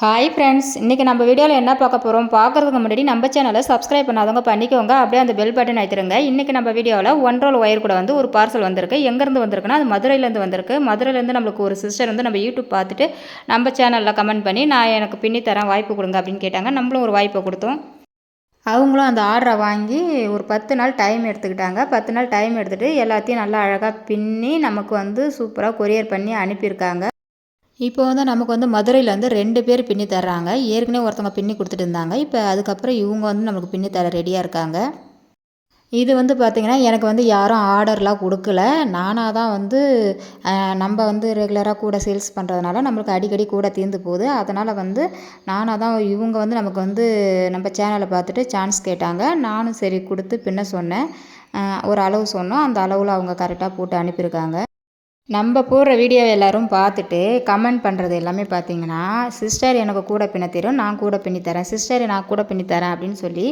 Hi friends இன்றைக்கி நம்ம வீடியோவில் என்ன பார்க்க போகிறோம் பார்க்குறதுக்கு முன்னாடி நம்ம சேனலை சப்ஸ்கிரைப் பண்ணாதவங்க பண்ணிக்கோங்க. அப்படியே அந்த பெல் பட்டன் அழுத்திருங்க. இன்றைக்கி நம்ம வீடியோவில் ஒன் ரோல் ஒயர் கூட வந்து ஒரு பார்சல் வந்திருக்கு. எங்கேருந்து வந்திருக்குன்னா அது மதுரையிலேருந்து வந்திருக்கு. மதுரையிலேருந்து நம்மளுக்கு ஒரு சிஸ்டர் வந்து நம்ம யூடியூப் பார்த்துட்டு நம்ம சேனலில் கமெண்ட் பண்ணி நான் எனக்கு பின்னி தரேன் வாய்ப்பு கொடுங்க அப்படின்னு கேட்டாங்க. நம்மளும் ஒரு வாய்ப்பை கொடுத்தோம். அவங்களும் அந்த ஆர்டரை வாங்கி ஒரு பத்து நாள் டைம் எடுத்துக்கிட்டாங்க. பத்து நாள் டைம் எடுத்துகிட்டு எல்லாத்தையும் நல்லா அழகாக பின்னி நமக்கு வந்து சூப்பராக கொரியர் பண்ணி அனுப்பியிருக்காங்க. இப்போ வந்து நமக்கு வந்து மதுரையில் வந்து ரெண்டு பேர் பின்னி தர்றாங்க. ஏற்கனவே ஒருத்தவங்க பின்னி கொடுத்துட்டு இருந்தாங்க இப்போ அதுக்கப்புறம் இவங்க வந்து நமக்கு பின்னி தர ரெடியாக இருக்காங்க. இது வந்து பார்த்திங்கன்னா எனக்கு வந்து யாரும் ஆர்டர்லாம் கொடுக்கல. நானாக தான் வந்து நம்ம வந்து ரெகுலராக கூட சேல்ஸ் பண்ணுறதுனால நம்மளுக்கு அடிக்கடி கூட தீர்ந்து போகுது. அதனால் வந்து நானாக தான் இவங்க வந்து நமக்கு வந்து நம்ம சேனலை பார்த்துட்டு சான்ஸ் கேட்டாங்க. நானும் சரி கொடுத்து பின்ன சொன்னேன். ஒரு அளவு சொன்னோம். அந்த அளவில் அவங்க கரெக்டாக போட்டு அனுப்பியிருக்காங்க. நம்ம போடுற வீடியோ எல்லாரும் பார்த்துட்டு கமெண்ட் பண்ணுறது எல்லாமே பார்த்தீங்கன்னா சிஸ்டர் எனக்கு கூட பின்ன தெரியும் நான் கூட பின்னி தரேன். சிஸ்டர் நான் கூட பின்னி தரேன் அப்படின்னு சொல்லி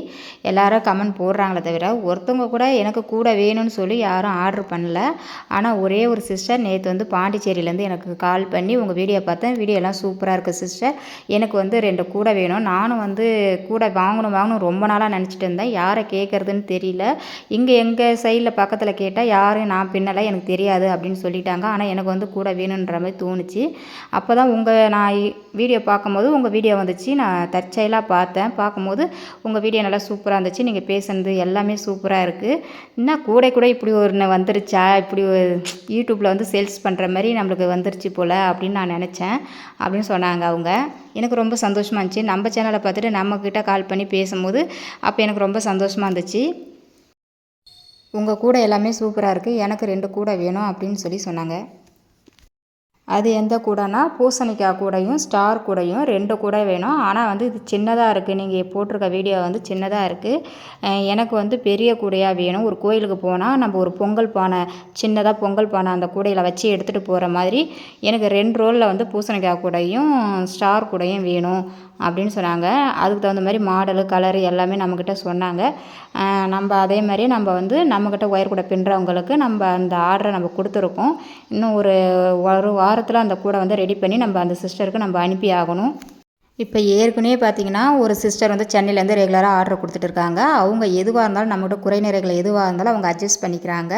எல்லாரும் கமெண்ட் போடுறாங்களே தவிர ஒருத்தவங்க கூட எனக்கு கூட வேணும்னு சொல்லி யாரும் ஆர்டர் பண்ணல. ஆனால் ஒரே ஒரு சிஸ்டர் நேற்று வந்து பாண்டிச்சேரியிலேருந்து எனக்கு கால் பண்ணி உங்கள் வீடியோ பார்த்தேன். வீடியோலாம் சூப்பராக இருக்குது சிஸ்டர் எனக்கு வந்து ரெண்டு கூட வேணும். நானும் வந்து கூட வாங்கணும் வாங்கணும் ரொம்ப நாளாக நினச்சிட்டு இருந்தேன். யாரை கேட்குறதுன்னு தெரியல. இங்கே எங்கள் சைடில் பக்கத்தில் கேட்டால் யாரும் நான் பின்னலை எனக்கு தெரியாது அப்படின்னு சொல்லிட்டாங்க. ஆனால் எனக்கு வந்து கூட வேணுன்ற மாதிரி தோணுச்சு. அப்போ தான் உங்கள் நான் வீடியோ பார்க்கும்போது உங்கள் வீடியோ வந்துச்சு. நான் தற்செயலாக பார்த்தேன். பார்க்கும்போது உங்கள் வீடியோ நல்லா சூப்பராக இருந்துச்சு. நீங்கள் பேசுனது எல்லாமே சூப்பராக இருக்குது என்ன கூட கூட இப்படி ஒன்று வந்துருச்சா? இப்படி ஒரு யூடியூப்பில் வந்து சேல்ஸ் பண்ணுற மாதிரி நம்மளுக்கு வந்துருச்சு போல் அப்படின்னு நான் நினச்சேன். அப்படின்னு சொன்னாங்க அவங்க. எனக்கு ரொம்ப சந்தோஷமாக இருந்துச்சு. நம்ம சேனலை பார்த்துட்டு நம்மக்கிட்ட கால் பண்ணி பேசும்போது அப்போ எனக்கு ரொம்ப சந்தோஷமாக இருந்துச்சு. உங்கள் கூடை எல்லாமே சூப்பராக இருக்குது எனக்கு ரெண்டு கூடை வேணும் அப்படின்னு சொல்லி சொன்னாங்க. அது எந்த கூடைனா பூசணிக்காய் கூடையும் ஸ்டார் கூடையும் ரெண்டு கூடை வேணும். ஆனால் வந்து இது சின்னதாக இருக்குது நீங்கள் போட்டிருக்க வீடியோ வந்து சின்னதாக இருக்குது எனக்கு வந்து பெரிய கூடையாக வேணும். ஒரு கோயிலுக்கு போனால் நம்ம ஒரு பொங்கல் பானை சின்னதாக பொங்கல் பானை அந்த கூடையில் வச்சு எடுத்துகிட்டு போகிற மாதிரி எனக்கு ரெண்டு ரோலில் வந்து பூசணிக்காய் கூடையும் ஸ்டார் கூடையும் வேணும் அப்படின்னு சொன்னாங்க. அதுக்கு தகுந்த மாதிரி மாடலு கலரு எல்லாமே நம்மக்கிட்ட சொன்னாங்க. நம்ம அதே மாதிரி நம்ம வந்து நம்மக்கிட்ட ஒயர் கூடை பின்னுறவங்களுக்கு நம்ம அந்த ஆர்டரை நம்ம கொடுத்துருக்கோம். இன்னும் ஒரு ஒரு வாரத்தில் அந்த கூடை வந்து ரெடி பண்ணி நம்ம அந்த சிஸ்டருக்கு நம்ம அனுப்பி ஆகணும். இப்போ ஏற்கனவே பார்த்தீங்கன்னா ஒரு சிஸ்டர் வந்து சென்னையிலேருந்து ரெகுலராக ஆர்டர் கொடுத்துட்டு இருக்காங்க. அவங்க எதுவாக இருந்தாலும் நம்மகிட்ட குறைநிறைகள் எதுவாக இருந்தாலும் அவங்க அட்ஜஸ்ட் பண்ணிக்கிறாங்க.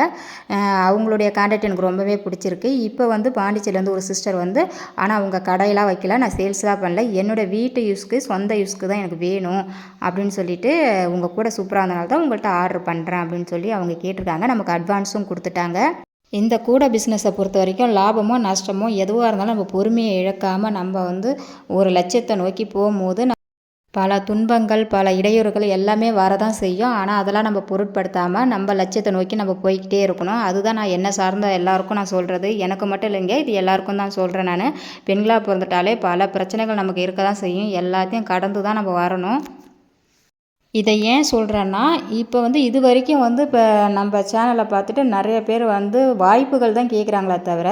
அவங்களுடைய கான்டாக்ட் எனக்கு ரொம்பவே பிடிச்சிருக்கு. இப்போ வந்து பாண்டிச்சேரியிலேருந்து ஒரு சிஸ்டர் வந்து ஆனால் அவங்க கடையெல்லாம் வைக்கல நான் சேல்ஸ்லாம் பண்ணல. என்னோடய வீட்டு யூஸ்க்கு சொந்த யூஸ்க்கு தான் எனக்கு வேணும். அப்படின்னு சொல்லிட்டு உங்கள் கூட சூப்பராக இருந்தனால தான் உங்கள்கிட்ட ஆர்டர் பண்ணுறேன் அப்படின்னு சொல்லி அவங்க கேட்டிருக்காங்க. நமக்கு அட்வான்ஸும் கொடுத்துட்டாங்க. இந்த கூடை பிஸ்னஸை பொறுத்த வரைக்கும் லாபமோ நஷ்டமோ எதுவாக இருந்தாலும் நம்ம பொறுமையை இழக்காமல் நம்ம வந்து ஒரு லட்சியத்தை நோக்கி போகும்போது பல துன்பங்கள் பல இடையூறுகள் எல்லாமே வரதான் செய்யும். ஆனால் அதெல்லாம் நம்ம பொருட்படுத்தாமல் நம்ம லட்சியத்தை நோக்கி நம்ம போய்கிட்டே இருக்கணும். அதுதான் நான் என்ன சார்ந்த எல்லாருக்கும் நான் சொல்கிறது எனக்கு மட்டும் இல்லைங்க இது எல்லாருக்கும் தான் சொல்கிறேன் நான். பெண்களாக பிறந்துட்டாலே பல பிரச்சனைகள் நமக்கு இருக்க தான் செய்யும். எல்லாத்தையும் கடந்து தான் நம்ம வரணும். இதை ஏன் சொல்கிறேன்னா இப்போ வந்து இது வரைக்கும் வந்து இப்போ நம்ம சேனலை பார்த்துட்டு நிறைய பேர் வந்து வாய்ப்புகள் தான் கேட்குறாங்களே தவிர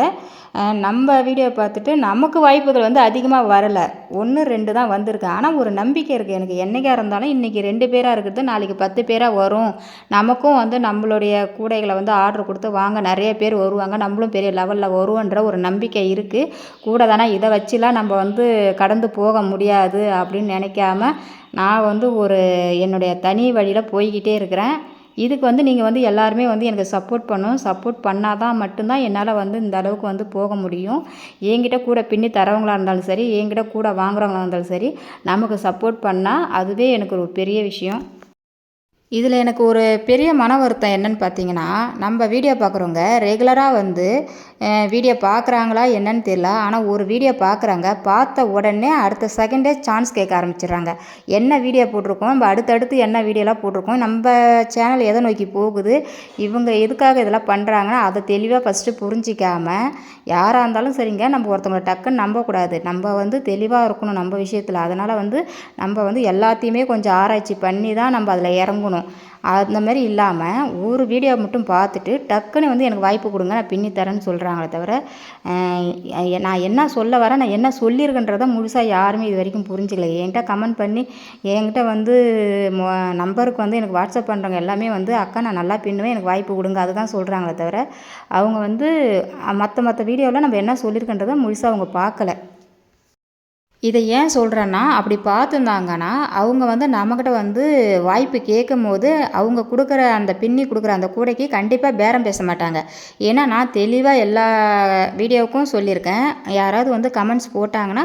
நம்ம வீடியோ பார்த்துட்டு நமக்கு வாய்ப்புகள் வந்து அதிகமாக வரலை. ஒன்று ரெண்டு தான் வந்திருக்கு. ஆனால் ஒரு நம்பிக்கை இருக்குது எனக்கு. என்னைக்காக இருந்தாலும் இன்றைக்கி ரெண்டு பேராக இருக்கிறது நாளைக்கு பத்து பேராக வரும். நமக்கும் வந்து நம்மளுடைய கூடைகளை வந்து ஆர்டர் கொடுத்து வாங்க. நிறைய பேர் வருவாங்க. நம்மளும் பெரிய லெவலில் வருவோன்ற ஒரு நம்பிக்கை இருக்குது கூட தானே இதை வச்சுலாம் நம்ம வந்து கடந்து போக முடியாது அப்படின்னு நினைக்காம நான் வந்து ஒரு என்னுடைய தனி வழியில் போய்கிட்டே இருக்கிறேன். இதுக்கு வந்து நீங்கள் வந்து எல்லாருமே வந்து எனக்கு சப்போர்ட் பண்ணணும். சப்போர்ட் பண்ணால் தான் மட்டும்தான் என்னால் வந்து இந்த அளவுக்கு வந்து போக முடியும். என்கிட்ட கூட பின்னி தரவங்களா இருந்தாலும் சரி என்கிட்ட கூட வாங்குறவங்களாக இருந்தாலும் சரி நமக்கு சப்போர்ட் பண்ணால் அதுவே எனக்கு ஒரு பெரிய விஷயம். இதில் எனக்கு ஒரு பெரிய மன வருத்தம் என்னன்னு பார்த்தீங்கன்னா நம்ம வீடியோ பார்க்குறவங்க ரெகுலராக வந்து வீடியோ பார்க்குறாங்களா என்னன்னு தெரியல. ஆனால் ஒரு வீடியோ பார்க்குறாங்க பார்த்த உடனே அடுத்த செகண்டே சான்ஸ் கேட்க ஆரம்பிச்சிடுறாங்க. என்ன வீடியோ போட்டிருக்கோம்? நம்ம அடுத்தடுத்து என்ன வீடியோலாம் போட்டிருக்கோம்? நம்ம சேனல் எதை நோக்கி போகுது? இவங்க எதுக்காக இதெல்லாம் பண்ணுறாங்கன்னா அதை தெளிவாக ஃபஸ்ட்டு புரிஞ்சிக்காமல் யாராக இருந்தாலும் சரிங்க நம்ம ஒருத்தவங்களை டக்குன்னு நம்பக்கூடாது. நம்ம வந்து தெளிவாக இருக்கணும் நம்ம விஷயத்தில். அதனால் வந்து நம்ம வந்து எல்லாத்தையுமே கொஞ்சம் ஆராய்ச்சி பண்ணி தான் நம்ம அதில் இறங்கணும். அந்த மாதிரி இல்லாமல் ஒரு வீடியோ மட்டும் பார்த்துட்டு டக்குன்னு வந்து எனக்கு வாய்ப்பு கொடுங்க நான் பின்னி தரேன்னு சொல்கிறாங்களே தவிர நான் என்ன சொல்ல வரேன் நான் என்ன சொல்லியிருக்கேன்றதை முழுசாக யாருமே இது வரைக்கும் புரிஞ்சுக்கல. என்கிட்ட கமெண்ட் பண்ணி என்கிட்ட வந்து நம்பருக்கு வந்து எனக்கு வாட்ஸ்அப் பண்ணுறவங்க எல்லாமே வந்து அக்கா நான் நல்லா பின்னுவேன் எனக்கு வாய்ப்பு கொடுங்க அதுதான் சொல்கிறாங்களே தவிர அவங்க வந்து மற்ற மற்ற வீடியோவில் நம்ம என்ன சொல்லியிருக்கன்றதை முழுசாக அவங்க பார்க்கல. இதை ஏன் சொல்கிறேன்னா அப்படி பார்த்துருந்தாங்கன்னா அவங்க வந்து நம்மக்கிட்ட வந்து வாய்ப்பு கேட்கும் போது அவங்க கொடுக்குற அந்த பின்னி கொடுக்குற அந்த கூடைக்கு கண்டிப்பாக பேரம் பேச மாட்டாங்க. ஏன்னா நான் தெளிவாக எல்லா வீடியோவுக்கும் சொல்லியிருக்கேன். யாராவது வந்து கமெண்ட்ஸ் போட்டாங்கன்னா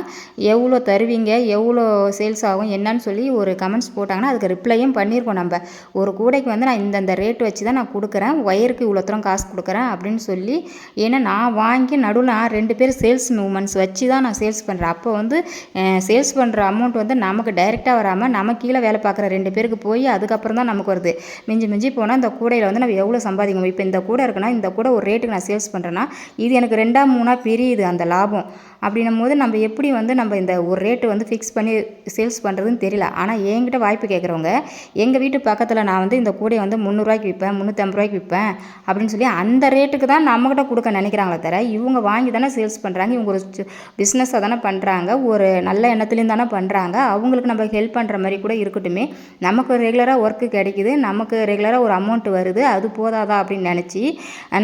எவ்வளோ தருவீங்க எவ்வளோ சேல்ஸ் ஆகும் என்னன்னு சொல்லி ஒரு கமெண்ட்ஸ் போட்டாங்கன்னா அதுக்கு ரிப்ளையும் பண்ணியிருக்கோம் நம்ம. ஒரு கூடைக்கு வந்து நான் இந்தந்த ரேட் வச்சு தான் நான் கொடுக்குறேன் ஒயருக்கு இவ்வளோ தூரம் காசு கொடுக்குறேன் அப்படின்னு சொல்லி ஏன்னா நான் வாங்கி நடுவில் நான் ரெண்டு பேர் சேல்ஸ் மூமெண்ட்ஸ் வச்சு தான் நான் சேல்ஸ் பண்ணுறேன் அப்போ வந்து சேல்ஸ் பண்ணுற அமௌண்ட் வந்து நமக்கு டைரெக்டாக வராமல் நம்ம கீழே வேலை பார்க்குற ரெண்டு பேருக்கு போய் அதுக்கப்புறம் தான் நமக்கு வருது. மிஞ்சி மிஞ்சி போனால் இந்த கூடையில் வந்து நம்ம எவ்வளோ சம்பாதிக்கணும்? இப்போ இந்த கூடை இருக்குன்னா இந்த கூட ஒரு ரேட்டுக்கு நான் சேல்ஸ் பண்ணுறேன்னா இது எனக்கு ரெண்டாக மூணாக பிரியுது அந்த லாபம். அப்படின்னும் போது நம்ம எப்படி வந்து நம்ம இந்த ஒரு ரேட்டு வந்து ஃபிக்ஸ் பண்ணி சேல்ஸ் பண்ணுறதுன்னு தெரியல. ஆனால் என்கிட்ட வாய்ப்பு கேட்குறவங்க எங்கள் வீட்டு பக்கத்தில் நான் வந்து இந்த கூடையை வந்து முந்நூறுரூவாய்க்கு விற்பேன் முந்நூற்றம்பது ரூபாய்க்கு விற்பேன் அப்படின்னு சொல்லி அந்த ரேட்டுக்கு தான் நம்மக்கிட்ட கொடுக்க நினைக்கிறாங்களே தவிர இவங்க வாங்கி தானே சேல்ஸ் பண்ணுறாங்க இவங்க ஒரு பிஸ்னஸாக தானே பண்ணுறாங்க ஒரு நல்ல எண்ணத்துலேயும் தானே பண்ணுறாங்க அவங்களுக்கு நம்ம ஹெல்ப் பண்ணுற மாதிரி கூட இருக்கட்டுமே. நமக்கு ரெகுலராக ஒர்க்கு கிடைக்குது நமக்கு ரெகுலராக ஒரு அமௌண்ட் வருது அது போதாதா அப்படின்னு நினச்சி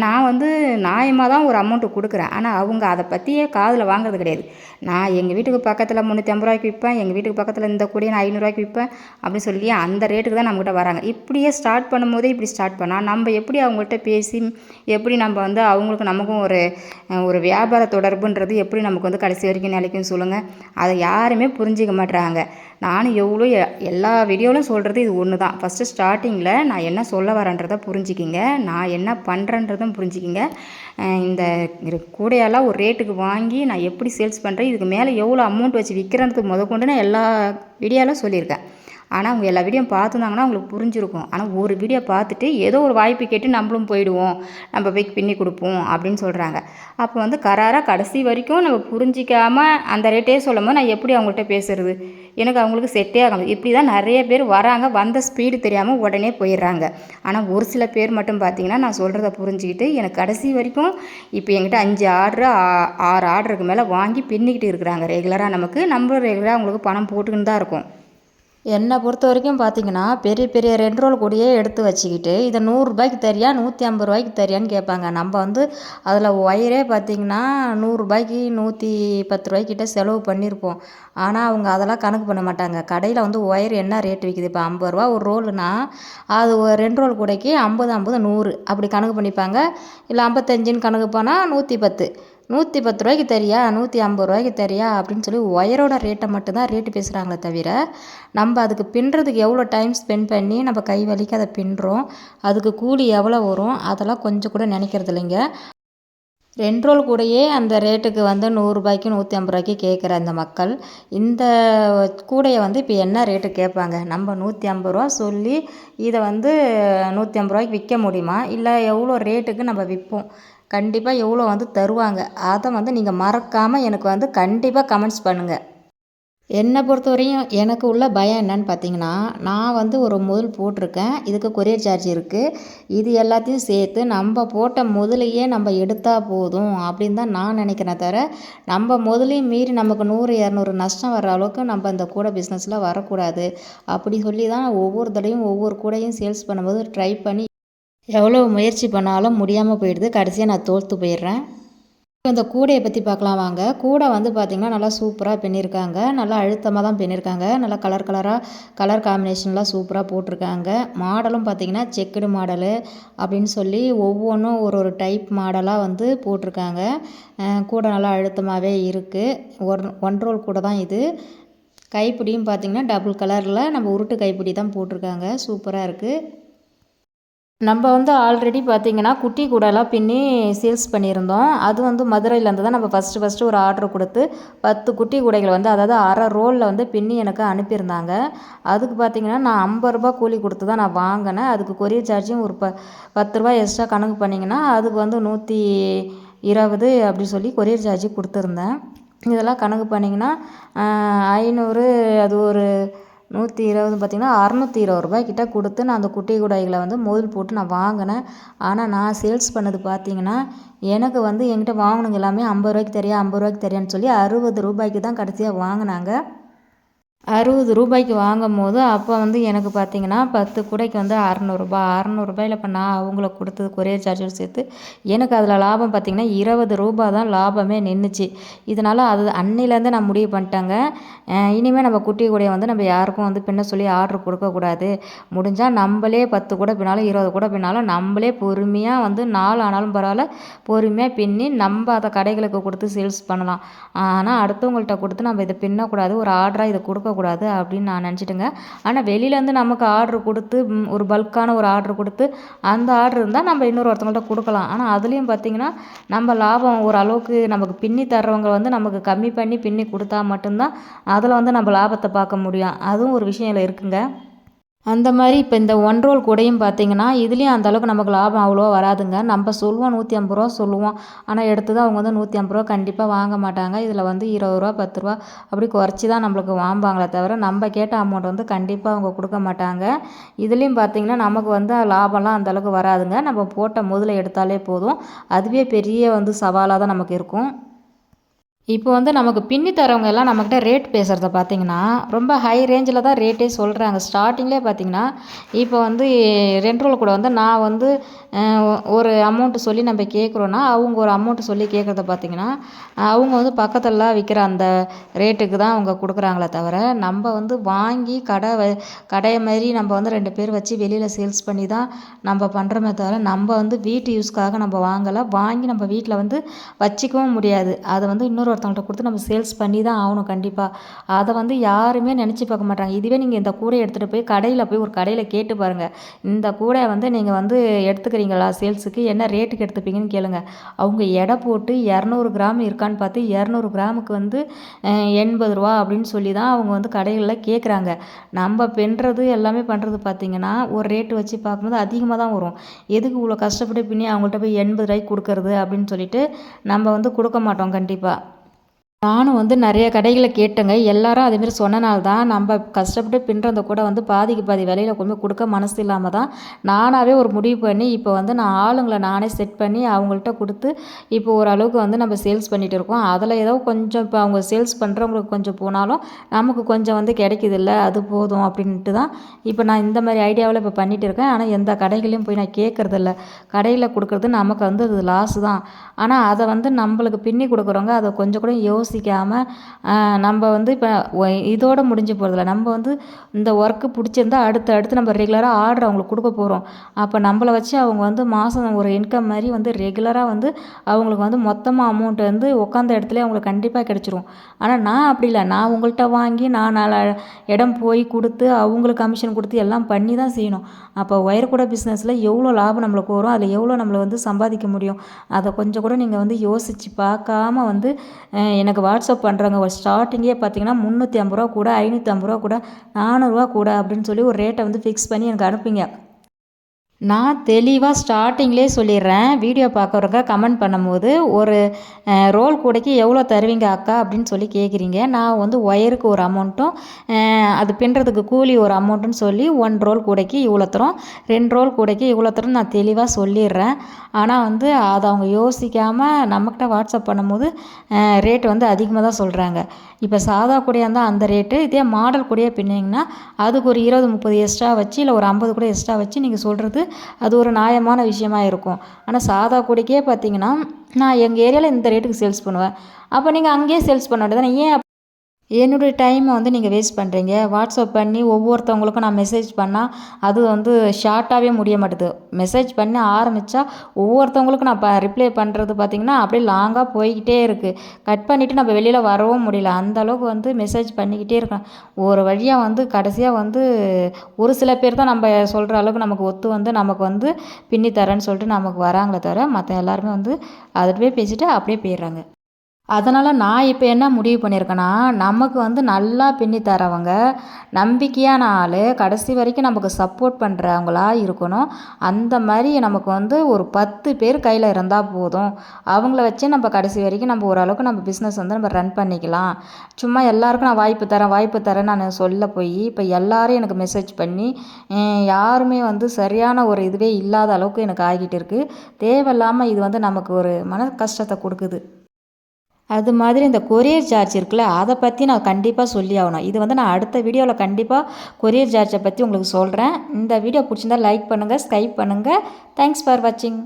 நான் வந்து நியாயமாக தான் ஒரு அமௌண்ட்டு கொடுக்குறேன். ஆனால் அவங்க அதை பற்றியே காதில் வாங்க வாங்குறது கிடையாது. நான் எங்கள் வீட்டுக்கு பக்கத்தில் முந்நூற்றி ஐம்பது ரூபாய்க்கு விற்பேன் எங்கள் வீட்டுக்கு பக்கத்தில் இந்த கூடிய நான் ஐநூறுரூவாய்க்கு விற்பேன் அப்படின்னு சொல்லி அந்த ரேட்டுக்கு தான் நம்மகிட்ட வராங்க. இப்படியே ஸ்டார்ட் பண்ணும்போதே இப்படி ஸ்டார்ட் பண்ணால் நம்ம எப்படி அவங்கள்ட்ட பேசி எப்படி நம்ம வந்து அவங்களுக்கு நமக்கும் ஒரு ஒரு வியாபார தொடர்புன்றது எப்படி நமக்கு வந்து கடைசி வரைக்கும் நிலைக்கும் சொல்லுங்கள் அதை யாருமே புரிஞ்சிக்க மாட்டுறாங்க நானும் எவ்வளோ எல்லா வீடியோவிலும் சொல்கிறது இது ஒன்று தான். ஃபஸ்ட்டு ஸ்டார்டிங்கில் நான் என்ன சொல்ல வரேன்றதை புரிஞ்சுக்கிங்க. நான் என்ன பண்ணுறன்றதும் புரிஞ்சுக்கிங்க. இந்த கூடையெல்லாம் ஒரு ரேட்டுக்கு வாங்கி நான் எப்படி சேல்ஸ் பண்ணுறேன் இதுக்கு மேலே எவ்வளோ அமௌண்ட் வச்சு விற்கிறதுக்கு முத கொண்டு நான் எல்லா வீடியோவிலும் சொல்லியிருக்கேன். ஆனால் அவங்க எல்லா வீடியோ பார்த்துருந்தாங்கன்னா அவங்களுக்கு புரிஞ்சிருக்கும். ஆனால் ஒரு வீடியோ பார்த்துட்டு ஏதோ ஒரு வாய்ப்பு கேட்டு நம்மளும் போயிடுவோம். நம்ம போய் பின்னி கொடுப்போம் அப்படின்னு சொல்கிறாங்க அப்போ வந்து கராராக கடைசி வரைக்கும் நம்ம புரிஞ்சிக்காமல் அந்த ரேட்டே சொல்லும்போது நான் எப்படி அவங்கள்ட்ட பேசுறது? எனக்கு அவங்களுக்கு செட்டே ஆகும் இப்படி தான் நிறைய பேர் வராங்க. வந்த ஸ்பீடு தெரியாமல் உடனே போயிடுறாங்க. ஆனால் ஒரு சில பேர் மட்டும் பார்த்தீங்கன்னா நான் சொல்கிறத புரிஞ்சுக்கிட்டு எனக்கு கடைசி வரைக்கும் இப்போ என்கிட்ட அஞ்சு ஆர்டரு ஆறு ஆர்டருக்கு மேலே வாங்கி பின்னிக்கிட்டு இருக்கிறாங்க. ரெகுலராக நமக்கு நம்ம ரெகுலராக அவங்களுக்கு பணம் போட்டுக்கின்னு தான் இருக்கும். என்னை பொறுத்த வரைக்கும் பார்த்தீங்கன்னா பெரிய பெரிய ரெண்டு ரோல் கூடையே எடுத்து வச்சுக்கிட்டு இதை நூறுரூபாய்க்கு தரியா நூற்றி ஐம்பது ரூபாய்க்கு தரியான்னு கேட்பாங்க. நம்ம வந்து அதில் ஒயரே பார்த்திங்கன்னா நூறுரூபாய்க்கு நூற்றி பத்து ரூபாய்க்கிட்ட செலவு பண்ணியிருப்போம். ஆனால் அவங்க அதெல்லாம் கணக்கு பண்ண மாட்டாங்க. கடையில் வந்து ஒயர் என்ன ரேட் விற்கிது இப்போ ஐம்பது ரூபா ஒரு ரோலுனா அது ஒரு ரெண்டு ரோல் கூடைக்கு ஐம்பது ஐம்பது நூறு அப்படி கணக்கு பண்ணிப்பாங்க. இல்லை ஐம்பத்தஞ்சுன்னு கணக்கு போனால் நூற்றி பத்து. நூற்றி பத்து ரூபாய்க்கு தரியா? நூற்றி ஐம்பது ரூபாய்க்கு தரியா? அப்படின்னு சொல்லி ஒயரோட ரேட்டை மட்டும்தான் ரேட்டு பேசுகிறாங்களே தவிர நம்ம அதுக்கு பின்னுறதுக்கு எவ்வளோ டைம் ஸ்பெண்ட் பண்ணி நம்ம கை வலிக்கு அதை பின்னுறோம் அதுக்கு கூலி எவ்வளோ வரும் அதெல்லாம் கொஞ்சம் கூட நினைக்கிறது இல்லைங்க. ரெண்டு ரோல் கூடையே அந்த ரேட்டுக்கு வந்து நூறுரூபாய்க்கு நூற்றி ஐம்பது ரூபாய்க்கு கேட்குற அந்த மக்கள் இந்த கூடையை வந்து இப்போ என்ன ரேட்டு கேட்பாங்க? நம்ம நூற்றி ஐம்பது ரூபா சொல்லி இதை வந்து நூற்றி ஐம்பது ரூபாய்க்கு விற்க முடியுமா? இல்லை எவ்வளோ ரேட்டுக்கு நம்ம விற்போம்? கண்டிப்பாக எவ்வளோ வந்து தருவாங்க. அதை வந்து நீங்கள் மறக்காமல் எனக்கு வந்து கண்டிப்பாக கமெண்ட்ஸ் பண்ணுங்கள் என்னை பொறுத்த வரையும் எனக்கு உள்ள பயம் என்னன்னு பார்த்தீங்கன்னா நான் வந்து ஒரு முதல் போட்டிருக்கேன். இதுக்கு கொரியர் சார்ஜ் இருக்குது இது எல்லாத்தையும் சேர்த்து நம்ம போட்ட முதலையே நம்ம எடுத்தால் போதும் அப்படின்னு தான் நான் நினைக்கிறேன் தவிர நம்ம முதலையும் மீறி நமக்கு நூறு இரநூறு நஷ்டம் வர அளவுக்கு நம்ம இந்த கூடை பிஸ்னஸில் வரக்கூடாது. அப்படி சொல்லி தான் ஒவ்வொரு தடையும் ஒவ்வொரு கூடையும் சேல்ஸ் பண்ணும்போது ட்ரை பண்ணி எவ்வளோ முயற்சி பண்ணாலும் முடியாமல் போயிடுது. கடைசியாக நான் தோற்று போயிடுறேன். இப்போ இந்த கூடையை பற்றி பார்க்கலாம் வாங்க. கூடை வந்து பார்த்திங்கன்னா நல்லா சூப்பராக பின்னிருக்காங்க. நல்லா அழுத்தமாக தான் பின்னிருக்காங்க. நல்லா கலர் கலராக கலர் காம்பினேஷன்லாம் சூப்பராக போட்டிருக்காங்க. மாடலும் பார்த்திங்கன்னா செக்குடு மாடலு அப்படின்னு சொல்லி ஒவ்வொன்றும் ஒரு ஒரு டைப் மாடலாக வந்து போட்டிருக்காங்க. கூடை நல்லா அழுத்தமாகவே இருக்குது ஒன் ஒன் ரோல் கூட தான் இது. கைப்பிடியும் பார்த்திங்கன்னா டபுள் கலரில் நம்ம உருட்டு கைப்பிடி தான் போட்டிருக்காங்க. சூப்பராக இருக்குது நம்ம வந்து ஆல்ரெடி பார்த்திங்கன்னா குட்டி கூடலாம் பின்னி சேல்ஸ் பண்ணியிருந்தோம். அது வந்து மதுரையிலேருந்து தான் நம்ம ஃபஸ்ட்டு ஃபஸ்ட்டு ஒரு ஆர்டர் கொடுத்து பத்து குட்டி கூடைகள் வந்து அதாவது அரை ரோலில் வந்து பின்னி எனக்கு அனுப்பியிருந்தாங்க. அதுக்கு பார்த்திங்கன்னா நான் ஐம்பது ரூபா கூலி கொடுத்து தான் நான் வாங்கினேன். அதுக்கு கொரியர் சார்ஜும் ஒரு ப பத்து ரூபா எக்ஸ்ட்ரா கணக்கு பண்ணிங்கன்னா அதுக்கு வந்து நூற்றி இருபது அப்படி சொல்லி கொரியர் சார்ஜு கொடுத்துருந்தேன். இதெல்லாம் கணக்கு பண்ணிங்கன்னா ஐநூறு அது ஒரு நூற்றி இருபது பார்த்திங்கன்னா அறநூற்றி இருபது ரூபாய்க்கிட்ட கொடுத்து நான் அந்த குட்டி குடைகளை வந்து முதல் போட்டு நான் வாங்கினேன். ஆனால் நான் சேல்ஸ் பண்ணது பார்த்திங்கன்னா எனக்கு வந்து என்கிட்ட வாங்கினவங்க எல்லாமே ஐம்பது ரூபாய்க்கு தெரியா ஐம்பது ரூபாய்க்கு தெரியான்னு சொல்லி அறுபது ரூபாய்க்கு தான் கடைசியாக வாங்கினாங்க. அறுபது ரூபாய்க்கு வாங்கும் போது அப்போ வந்து எனக்கு பார்த்தீங்கன்னா பத்து கூடைக்கு வந்து அறநூறுபா அறநூறுபாயில் இப்போ நான் அவங்களுக்கு கொடுத்தது கொரியர் சார்ஜோடு சேர்த்து எனக்கு அதில் லாபம் பார்த்தீங்கன்னா இருபது ரூபா தான் லாபமே நின்றுச்சு இதனால் அது அன்னிலேருந்து நான் முடிவு பண்ணிட்டேங்க. இனிமேல் நம்ம குட்டி கூடையை வந்து நம்ம யாருக்கும் வந்து பின்ன சொல்லி ஆர்டர் கொடுக்கக்கூடாது முடிஞ்சால் நம்மளே பத்து கூட பின்னாலும் இருபது கூட பின்னாலும் நம்மளே பொறுமையாக வந்து நாலு ஆனாலும் பரவாயில்ல பொறுமையாக பின்னி நம்ம அதை கடைகளுக்கு கொடுத்து சேல்ஸ் பண்ணலாம். ஆனால் அடுத்தவங்கள்ட்ட கொடுத்து நம்ம இதை பின்னக்கூடாது. ஒரு ஆர்டராக இதை கொடுக்க கொடுக்கக்கூடாது அப்படின்னு நான் நினச்சிட்டுங்க. ஆனால் வெளியிலேருந்து நமக்கு ஆர்ட்ரு கொடுத்து ஒரு பல்கான ஒரு ஆர்ட்ரு கொடுத்து அந்த ஆர்ட்ரு இருந்தால் நம்ம இன்னொரு ஒருத்தவங்கள்ட்ட கொடுக்கலாம். ஆனால் அதுலேயும் பார்த்திங்கன்னா நம்ம லாபம் ஓரளவுக்கு நமக்கு பின்னி தர்றவங்க வந்து நமக்கு கம்மி பண்ணி பின்னி கொடுத்தா மட்டும்தான் அதில் வந்து நம்ம லாபத்தை பார்க்க முடியும். அதுவும் ஒரு விஷயம் இருக்குங்க. அந்த மாதிரி இப்போ இந்த ஒன் ரோல் கூடையும் பார்த்தீங்கன்னா இதுலேயும் அந்தளவுக்கு நமக்கு லாபம் அவ்வளோவா வராதுங்க. நம்ம சொல்லுவோம் நூற்றி ஐம்பது ரூபா சொல்லுவோம். ஆனால் எடுத்தது அவங்க வந்து நூற்றி ஐம்பது ரூபா கண்டிப்பாக வாங்க மாட்டாங்க. இதில் வந்து இருபது ரூபா பத்து ரூபா அப்படி குறைச்சி தான் நம்மளுக்கு வாங்குவாங்களே தவிர நம்ம கேட்ட அமௌண்ட் வந்து கண்டிப்பாக அவங்க கொடுக்க மாட்டாங்க. இதுலேயும் பார்த்திங்கன்னா நமக்கு வந்து லாபம்லாம் அந்தளவுக்கு வராதுங்க. நம்ம போட்ட முதல்ல எடுத்தாலே போதும். அதுவே பெரிய வந்து சவாலாக தான் நமக்கு இருக்கும். இப்போ வந்து நமக்கு பின்னி தரவங்க எல்லாம் நம்மக்கிட்ட ரேட் பேசுகிறத பார்த்தீங்கன்னா ரொம்ப ஹை ரேஞ்சில் தான் ரேட்டே சொல்கிறாங்க ஸ்டார்டிங்லேயே பார்த்தீங்கன்னா இப்போ வந்து ரெண்டரோல் கூட வந்து நான் வந்து ஒரு அமௌண்ட்டு சொல்லி நம்ம கேட்குறோன்னா அவங்க ஒரு அமௌண்ட்டு சொல்லி கேட்குறத பார்த்தீங்கன்னா அவங்க வந்து பக்கத்துலலாம் விற்கிற அந்த ரேட்டுக்கு தான் அவங்க கொடுக்குறாங்களே தவிர நம்ம வந்து வாங்கி கடை வ கடையை மாதிரி நம்ம வந்து ரெண்டு பேர் வச்சு வெளியில் சேல்ஸ் பண்ணி தான் நம்ம பண்ணுறோமே தவிர நம்ம வந்து வீட்டு யூஸ்க்காக நம்ம வாங்கலை. வாங்கி நம்ம வீட்டில் வந்து வச்சிக்கவும் முடியாது. அதை வந்து இன்னொரு ஒருத்தவங்கள்ட்ட கொடுத்து நம்ம சேல்ஸ் பண்ணி தான் ஆகணும் கண்டிப்பாக அதை வந்து யாருமே நினச்சி பார்க்க மாட்டாங்க. இதுவே நீங்கள் இந்த கூடையை எடுத்துகிட்டு போய் கடையில் போய் ஒரு கடையில் கேட்டு பாருங்கள் இந்த கூடையை வந்து நீங்கள் வந்து எடுத்துக்கிறீங்களா சேல்ஸுக்கு என்ன ரேட்டுக்கு எடுத்துப்பீங்கன்னு கேளுங்க. அவங்க எடை போட்டு இரநூறு கிராம் இருக்கான்னு பார்த்து இரநூறு கிராமுக்கு வந்து எண்பது ரூபா அப்படின்னு சொல்லி தான் அவங்க வந்து கடைகளில் கேட்குறாங்க நம்ம பெண்றது எல்லாமே பண்ணுறது பார்த்திங்கன்னா ஒரு ரேட்டு வச்சு பார்க்கும்போது அதிகமாக தான் வரும். எதுக்கு இவ்வளோ கஷ்டப்பட்டு பின்னி அவங்கள்ட்ட போய் எண்பது ரூபாய்க்கு கொடுக்கறது அப்படின்னு சொல்லிட்டு நம்ம வந்து கொடுக்க மாட்டோம் கண்டிப்பாக நானும் வந்து நிறைய கடைகளை கேட்டேங்க. எல்லாரும் அதேமாரி சொன்னனால தான் நம்ம கஷ்டப்பட்டு பின்னுறத கூட வந்து பாதிக்கு பாதி விலையில கொண்டு போய் கொடுக்க மனசு இல்லாமல் தான் நானாகவே ஒரு முடிவு பண்ணி இப்போ வந்து நான் ஆளுங்களை நானே செட் பண்ணி அவங்கள்ட்ட கொடுத்து இப்போ ஓரளவுக்கு வந்து நம்ம சேல்ஸ் பண்ணிகிட்டு இருக்கோம். அதில் ஏதோ கொஞ்சம் இப்போ அவங்க சேல்ஸ் பண்ணுறவங்களுக்கு கொஞ்சம் போனாலும் நமக்கு கொஞ்சம் வந்து கிடைக்கிதில்ல அது போதும் அப்படின்ட்டு தான் இப்போ நான் இந்த மாதிரி ஐடியாவில் இப்போ பண்ணிகிட்டு இருக்கேன். ஆனால் எந்த கடைகளையும் போய் நான் கேட்குறதில்ல கடையில் கொடுக்குறது நமக்கு வந்து அது லாஸ் தான். ஆனால் அதை வந்து நம்மளுக்கு பின்னி கொடுக்குறவங்க அதை கொஞ்சம் கூட யோசி யோசிக்காமல் நம்ம வந்து இப்போ இதோடு முடிஞ்சு போகிறதில்ல நம்ம வந்து இந்த ஒர்க்கு பிடிச்சிருந்தா அடுத்து அடுத்து நம்ம ரெகுலராக ஆர்டர் அவங்களுக்கு கொடுக்க போகிறோம் அப்போ நம்மளை வச்சு அவங்க வந்து மாதம் ஒரு இன்கம் மாதிரி வந்து ரெகுலராக வந்து அவங்களுக்கு வந்து மொத்தமாக அமௌண்ட் வந்து உட்காந்த இடத்துல அவங்களுக்கு கண்டிப்பாக கிடச்சிரும். ஆனால் நான் அப்படி இல்லை. நான் உங்கள்கிட்ட வாங்கி நான் நாலு இடம் போய் கொடுத்து அவங்களுக்கு கமிஷன் கொடுத்து எல்லாம் பண்ணி தான் செய்யணும். அப்போ ஒயர் கூட பிஸ்னஸில் எவ்வளோ லாபம் நம்மளுக்கு வரும் அதில் எவ்வளோ நம்மளை வந்து சம்பாதிக்க முடியும்? அதை கொஞ்சம் கூட நீங்கள் வந்து யோசித்து பார்க்காம வந்து எனக்கு எனக்கு வாட்ஸ்அப் பண்ணுறவங்க ஒரு ஸ்டார்டிங்கே பார்த்தீங்கன்னா முந்நூற்றி ஐம்பது ரூபா கூட ஐநூற்றி ஐம்பது ரூபா கூட நானூறுரூவா கூட அப்படின்னு சொல்லி ஒரு ரேட்டை வந்து ஃபிக்ஸ் பண்ணி எனக்கு அனுப்புங்க. நான் தெளிவாக ஸ்டார்டிங்லேயே சொல்லிடுறேன். வீடியோ பார்க்குறவங்க கமெண்ட் பண்ணும்போது ஒரு ரோல் கூடைக்கு எவ்வளோ தருவீங்க அக்கா அப்படின்னு சொல்லி கேட்குறீங்க நான் வந்து ஒயருக்கு ஒரு அமௌண்ட்டும் அது பின்னுறதுக்கு கூலி ஒரு அமௌண்ட்டுன்னு சொல்லி ஒன் ரோல் கூடைக்கு இவ்வளோ தரும். ரெண்டு ரோல் கூடைக்கு இவ்வளோ தரும் நான் தெளிவாக சொல்லிடுறேன். ஆனால் வந்து அதை அவங்க யோசிக்காமல் நம்மக்கிட்ட வாட்ஸ்அப் பண்ணும்போது ரேட் வந்து அதிகமாக தான் சொல்கிறாங்க இப்போ சாதா கூடையாக இருந்தால் அந்த ரேட்டு. இதே மாடல் கூடையாக பின்னிங்கன்னா அதுக்கு ஒரு இருபது முப்பது எக்ஸ்ட்ரா வச்சு இல்லை ஒரு ஐம்பது கூட எக்ஸ்ட்ரா வச்சு நீங்கள் சொல்கிறது அது ஒரு நியாயமான விஷயமா இருக்கும். ஆனால் சாதா கூடைக்கே பார்த்தீங்கன்னா நான் எங்கள் ஏரியாவில் இந்த ரேட்டுக்கு சேல்ஸ் பண்ணுவேன். அப்போ நீங்கள் அங்கேயே சேல்ஸ் பண்ண வேண்டியதானே ஏன் என்னுடைய டைமை வந்து நீங்கள் வேஸ்ட் பண்ணுறீங்க வாட்ஸ்அப் பண்ணி ஒவ்வொருத்தவங்களுக்கும் நான் மெசேஜ் பண்ணால் அது வந்து ஷார்ட்டாகவே முடிய மாட்டுது. மெசேஜ் பண்ணி ஆரம்பித்தா ஒவ்வொருத்தவங்களுக்கும் நான் ப ரிப்ளை பண்ணுறது பார்த்திங்கன்னா அப்படியே லாங்காக போய்கிட்டே இருக்குது கட் பண்ணிவிட்டு நம்ம வெளியில் வரவும் முடியல. அந்தளவுக்கு வந்து மெசேஜ் பண்ணிக்கிட்டே இருக்கேன் ஒரு வழியாக வந்து கடைசியாக வந்து ஒரு சில பேர் தான் நம்ம சொல்கிற அளவுக்கு நமக்கு ஒத்து வந்து நமக்கு வந்து பின்னி தரேன்னு சொல்லிட்டு நமக்கு வராங்களே தவிர மற்ற எல்லாருமே வந்து அதை பேசிவிட்டு அப்படியே போயிடுறாங்க. அதனால் நான் இப்போ என்ன முடிவு பண்ணியிருக்கேன்னா நமக்கு வந்து நல்லா பின்னி தரவங்க நம்பிக்கையான ஆள் கடைசி வரைக்கும் நமக்கு சப்போர்ட் பண்ணுறவங்களா இருக்கணும். அந்த மாதிரி நமக்கு வந்து ஒரு பத்து பேர் கையில் இருந்தால் போதும். அவங்கள வச்சு நம்ம கடைசி வரைக்கும் நம்ம ஓரளவுக்கு நம்ம பிஸ்னஸ் வந்து நம்ம ரன் பண்ணிக்கலாம். சும்மா எல்லாருக்கும் நான் வாய்ப்பு தரேன் வாய்ப்பு தரேன் நான் சொல்ல போய் இப்போ எல்லோரும் எனக்கு மெசேஜ் பண்ணி யாருமே வந்து சரியான ஒரு இதுவே இல்லாத அளவுக்கு எனக்கு ஆகிட்டு இருக்குது தேவையில்லாமல் இது வந்து நமக்கு ஒரு மன கஷ்டத்தை கொடுக்குது. அது மாதிரி இந்த கொரியர் சார்ஜ் இருக்குல்ல அதை பற்றி நான் கண்டிப்பாக சொல்லி ஆகணும். இது வந்து நான் அடுத்த வீடியோவில் கண்டிப்பாக கொரியர் சார்ஜை பற்றி உங்களுக்கு சொல்கிறேன் இந்த வீடியோ பிடிச்சிருந்தா லைக் பண்ணுங்கள் ஸ்கைப் பண்ணுங்கள் தேங்க்ஸ் ஃபார் வாட்சிங்